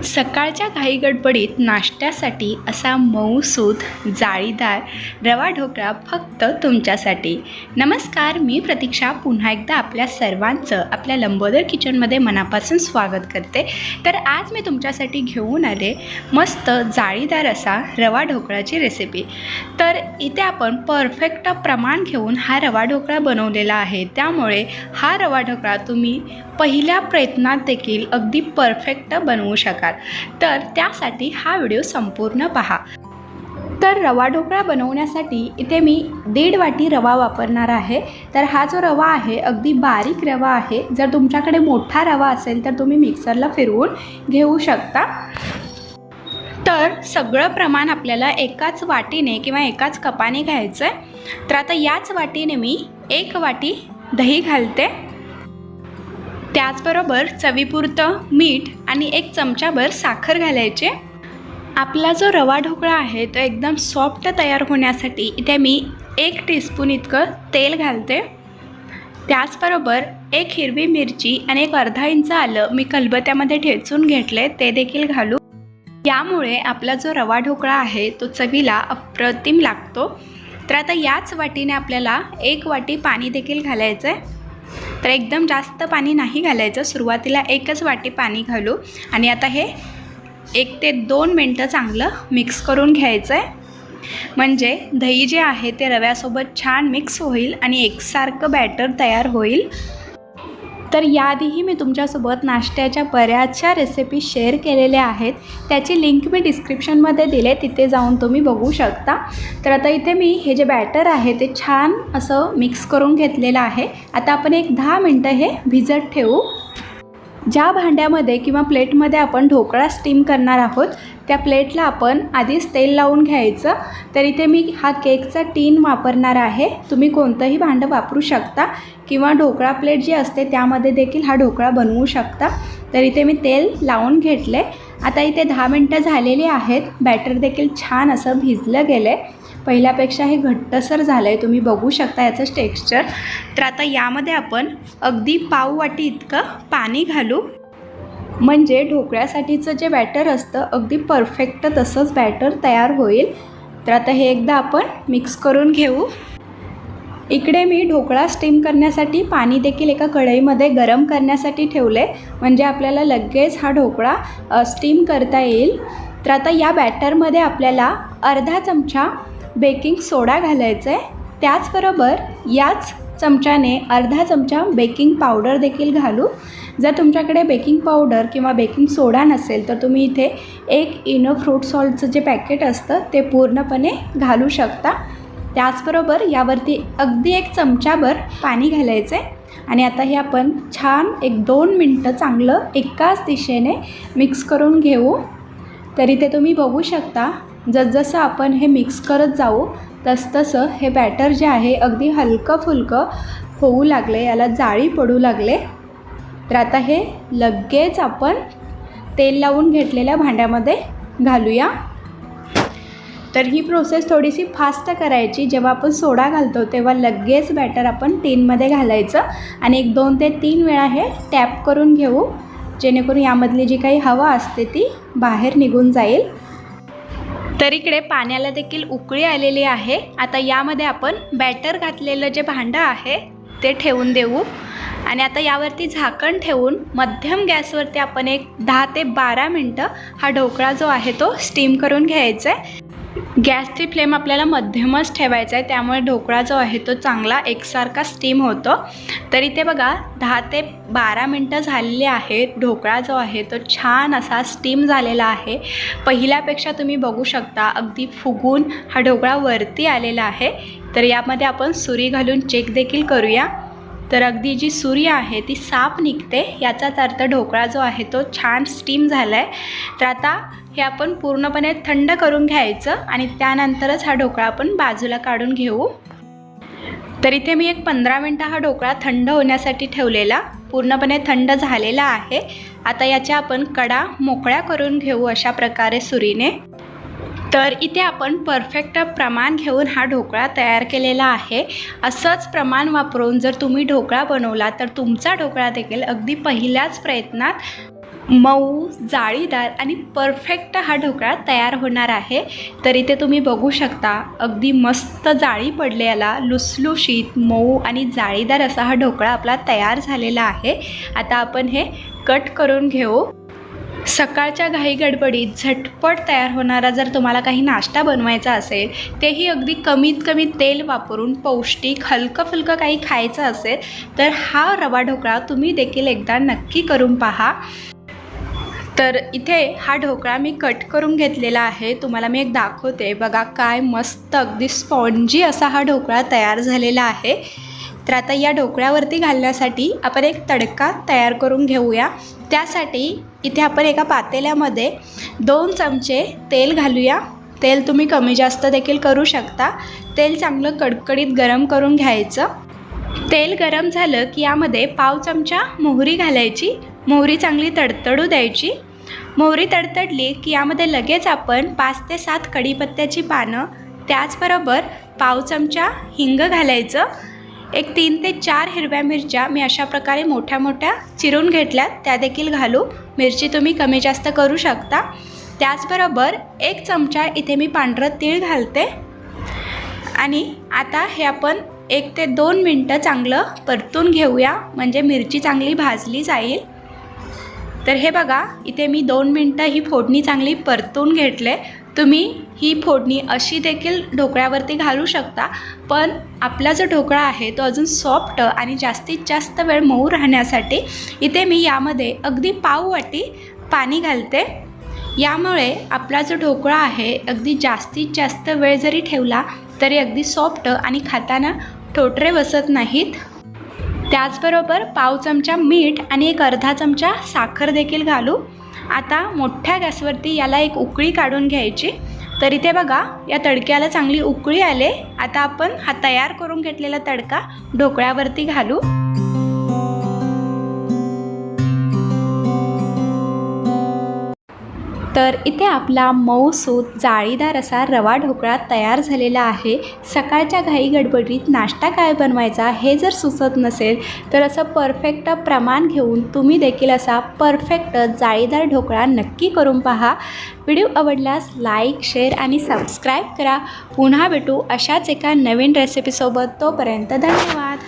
सकाळच्या घाई गडबडीत नाश्त्यासाठी असा मऊसूद जाळीदार रवा ढोकळा फक्त तुमच्यासाठी. नमस्कार मी प्रतीक्षा. पुन्हा एकदा आपल्या सर्वांचं आपल्या लंबोदर किचनमध्ये मनापासून स्वागत करते. तर आज मी तुमच्यासाठी घेऊन आले मस्त जाळीदार असा रवा ढोकळाची रेसिपी तर इथे आपण परफेक्ट प्रमाण घेऊन हा रवा ढोकळा बनवलेला आहे. त्यामुळे हा रवा ढोकळा तुम्ही पहिल्या प्रयत्नात देखील अगदी परफेक्ट बनवू शकता प्रकार. तर त्यासाठी हा व्हिडिओ संपूर्ण पहा. तर रवा ढोकळा बनवण्यासाठी इथे मी दीड वाटी रवा वापरणार आहे. तर हा जो रवा आहे अगदी बारीक रवा आहे. जर तुमच्याकडे मोठा रवा असेल तर तुम्ही मिक्सरला फिरवून घेऊ शकता. तर सगळं प्रमाण आपल्याला एकाच वाटीने किंवा एकाच कपाने घ्यायचं आहे तर आता याच वाटीने मी एक वाटी दही घालते. त्याचबरोबर चवीपुरतं मीठ आणि एक चमचाभर साखर घालायचे. आपला जो रवा ढोकळा आहे तो एकदम सॉफ्ट तयार होण्यासाठी इथे मी एक टीस्पून इतकं तेल घालते. त्याचबरोबर एक हिरवी मिरची आणि एक अर्धा इंच आलं मी कलबत्यामध्ये ठेचून घेतले ते देखील घालू. यामुळे आपला जो रवा ढोकळा आहे तो चवीला अप्रतिम लागतो. तर आता याच वाटीने आपल्याला एक वाटी पाणी देखील घालायचं आहे तर एकदम जास्त पाणी नाही घालायचं. सुरुवातीला एकच वाटी पाणी घालू. आणि आता हे एक ते दोन मिनटं चांगलं मिक्स करून घ्यायचं आहे म्हणजे दही जे आहे ते रव्यासोबत छान मिक्स होईल आणि एकसारखं बॅटर तयार होईल. तर याआधीही मी तुमच्यासोबत नाश्त्याच्या बऱ्याचशा रेसिपी शेअर केलेल्या आहेत. त्याची लिंक मी डिस्क्रिप्शनमध्ये दिले तिथे जाऊन तुम्ही बघू शकता. तर आता इथे मी हे जे बॅटर आहे ते छान असं मिक्स करून घेतलेलं आहे. आता आपण एक दहा मिनटं हे भिजत ठेवू. ज्या भांड्यामध्ये किंवा प्लेटमध्ये आपण ढोकळा स्टीम करणार आहोत त्या प्लेटला आपण आधीच तेल लावून घ्यायचं. तर इथे मी हा केकचा टीन वापरणार आहे. तुम्ही कोणतंही भांडं वापरू शकता. किंवा ढोकळा प्लेट जी असते त्यामध्ये देखील हा ढोकळा बनवू शकता. तर इथे मी तेल लावून घेतले. आता इथे दहा मिनटं झालेली आहेत. बॅटर देखील छान असं भिजलं गेलं आहे पहिल्यापेक्षा हे घट्टसर झालं आहे तुम्ही बघू शकता याचं टेक्स्चर. तर आता यामध्ये आपण अगदी पाव वाटी इतकं पाणी घालू. म्हणजे ढोकळ्यासाठीचं जे बॅटर असतं अगदी परफेक्ट तसंच बॅटर तयार होईल. तर आता हे एकदा आपण मिक्स करून घेऊ. इकडे मी ढोकळा स्टीम करण्यासाठी पाणी देखील एका कढईमध्ये गरम करण्यासाठी ठेवले. म्हणजे आपल्याला लगेच हा ढोकळा स्टीम करता येईल. तर आता या बॅटरमध्ये आपल्याला अर्धा चमचा बेकिंग सोडा घालायचा आहे त्याचबरोबर याच चमच्याने अर्धा चमचा बेकिंग पावडर देखील घालू. जर तुमच्याकडे बेकिंग पावडर किंवा बेकिंग सोडा नसेल तर तुम्ही इथे एक इनो फ्रूट सॉल्टचं जे पॅकेट असतं ते पूर्णपणे घालू शकता. त्याचबरोबर यावरती अगदी एक चमच्याभर पाणी घालायचं आहे आणि आता हे आपण छान एक दोन मिनटं चांगलं एकाच दिशेने मिक्स करून घेऊ. तरी ते तुम्ही बघू शकता जसजसं आपण हे मिक्स करत जाऊ तसतसं हे बॅटर जे आहे अगदी हलकं फुलकं होऊ लागले याला जाळी पडू लागले. तर आता हे लगेच आपण तेल लावून घेतलेल्या भांड्यामध्ये घालूया. तर ही प्रोसेस थोडीशी फास्ट करायची. जेव्हा आपण सोडा घालतो तेव्हा लगेच बॅटर आपण टीनमध्ये घालायचं आणि एक दोन ते तीन वेळा हे टॅप करून घेऊ. जेणेकरून यामधली जी काही हवा असते ती बाहेर निघून जाईल. तर इकडे पाण्याला देखील उकळी आलेली आहे. आता यामध्ये आपण बॅटर घातलेलं जे भांडं आहे ते ठेवून देऊ. आणि आता यावरती झाकण ठेवून मध्यम गॅसवरती आपण एक दहा ते बारा मिनटं हा ढोकळा जो आहे तो स्टीम करून घ्यायचा आहे गॅसची फ्लेम आपल्याला मध्यमच ठेवायचा आहे. त्यामुळे ढोकळा जो आहे तो चांगला एकसारखा स्टीम होतो. तर इथे बघा दहा ते बारा मिनटं झालेली आहेत. ढोकळा जो आहे तो छान असा स्टीम झालेला आहे. पहिल्यापेक्षा तुम्ही बघू शकता अगदी फुगून हा ढोकळा वरती आलेला आहे. तर यामध्ये आपण सुरी घालून चेक देखील करूया. तर अगदी जी सूर्य आहे ती साफ निघते. याचाच अर्थ ढोकळा जो आहे तो छान स्टीम झाला आहे तर आता हे आपण पूर्णपणे थंड करून घ्यायचं आणि त्यानंतरच हा ढोकळा आपण बाजूला काढून घेऊ. तर इथे मी एक पंधरा मिनटं हा ढोकळा थंड होण्यासाठी ठेवलेला पूर्णपणे थंड झालेला आहे. आता याच्या आपण कडा मोकळ्या करून घेऊ अशा प्रकारे सुरीने. तर इथे आपण परफेक्ट प्रमाण घेऊन हा ढोकळा तयार केलेला आहे. असंच प्रमाण वापरून जर तुम्ही ढोकळा बनवला तर तुमचा ढोकळा देखील अगदी पहिल्याच प्रयत्नात मऊ जाळीदार आणि परफेक्ट हा ढोकळा तयार होणार आहे. तर इथे तुम्ही बघू शकता अगदी मस्त जाळी पडले याला लुसलुशीत मऊ आणि जाळीदार असा हा ढोकळा आपला तयार झालेला आहे. आता आपण हे कट करून घेऊ. सकाळच्या घाई गडबडीत झटपट तयार होणारा जर तुम्हाला काही नाश्ता बनवायचा असेल तेही अगदी कमीत कमी तेल वापरून पौष्टिक हलकं फुलकं काही खायचं असेल तर हा रवा ढोकळा तुम्ही देखील एकदा नक्की करून पहा. तर इथे हा ढोकळा मी कट करून घेतलेला आहे. तुम्हाला मी एक दाखवते. बघा काय मस्त अगदी स्पॉन्जी असा हा ढोकळा तयार झालेला आहे. तर आता या ढोकळ्यावरती घालण्यासाठी आपण एक तडका तयार करून घेऊया. त्यासाठी इथे आपण एका पातेल्यामध्ये दोन चमचे तेल घालूया. तेल तुम्ही कमी जास्त देखील करू शकता. तेल चांगलं कडकडीत गरम करून घ्यायचं. तेल गरम झालं की यामध्ये पाव चमचा मोहरी घालायची. मोहरी चांगली तडतडू द्यायची. मोहरी तडतडली की यामध्ये लगेच आपण पाच ते सात कढीपत्त्याची पानं त्याचबरोबर पाव चमचा हिंग घालायचं. एक तीन ते चार हिरव्या मिरच्या मी अशा प्रकारे मोठ्या मोठ्या चिरून घेतल्यात. त्या देखील घालू. मिरची तुम्ही कमी जास्त करू शकता. त्याचबरोबर एक चमचा इथे मी पांढरं तीळ घालते. आणि आता हे आपण एक ते दोन मिनटं चांगलं परतून घेऊया. म्हणजे मिरची चांगली भाजली जाईल. तर हे बघा इथे मी दोन मिनटं ही फोडणी चांगली परतून घेतले. तुम्ही ही फोडणी अशी देखील ढोकळ्यावरती घालू शकता पण आपला जो ढोकळा आहे तो अजून सॉफ्ट आणि जास्तीत जास्त वेळ मऊ राहण्यासाठी इथे मी यामध्ये अगदी पाव वाटी पाणी घालते. यामुळे आपला जो ढोकळा आहे अगदी जास्तीत जास्त वेळ जरी ठेवला तरी अगदी सॉफ्ट आणि खाताना ठोटरे बसत नाहीत. त्याचबरोबर पाव चमचा मीठ आणि एक अर्धा चमचा साखर देखील घालू. आता मोठ्या गॅसवरती याला एक उकळी काढून घ्यायची. तर इथे बघा या तडक्याला चांगली उकळी आले. आता आपण हा तयार करून घेतलेला तडका ढोकळ्यावरती घालू. तर इथे आपला मऊसूत जाळीदार असा रवा ढोकळा तयार झालेला आहे. सकाळच्या घाई गडबडीत नाश्ता काय बनवायचा हे जर सुचत नसेल तर असं परफेक्ट प्रमाण घेऊन तुम्ही देखील असा परफेक्ट जाळीदार ढोकळा नक्की करून पहा. व्हिडिओ आवडल्यास लाईक शेअर आणि सबस्क्राईब करा. पुन्हा भेटू अशाच एका नवीन रेसिपीसोबत तोपर्यंत धन्यवाद.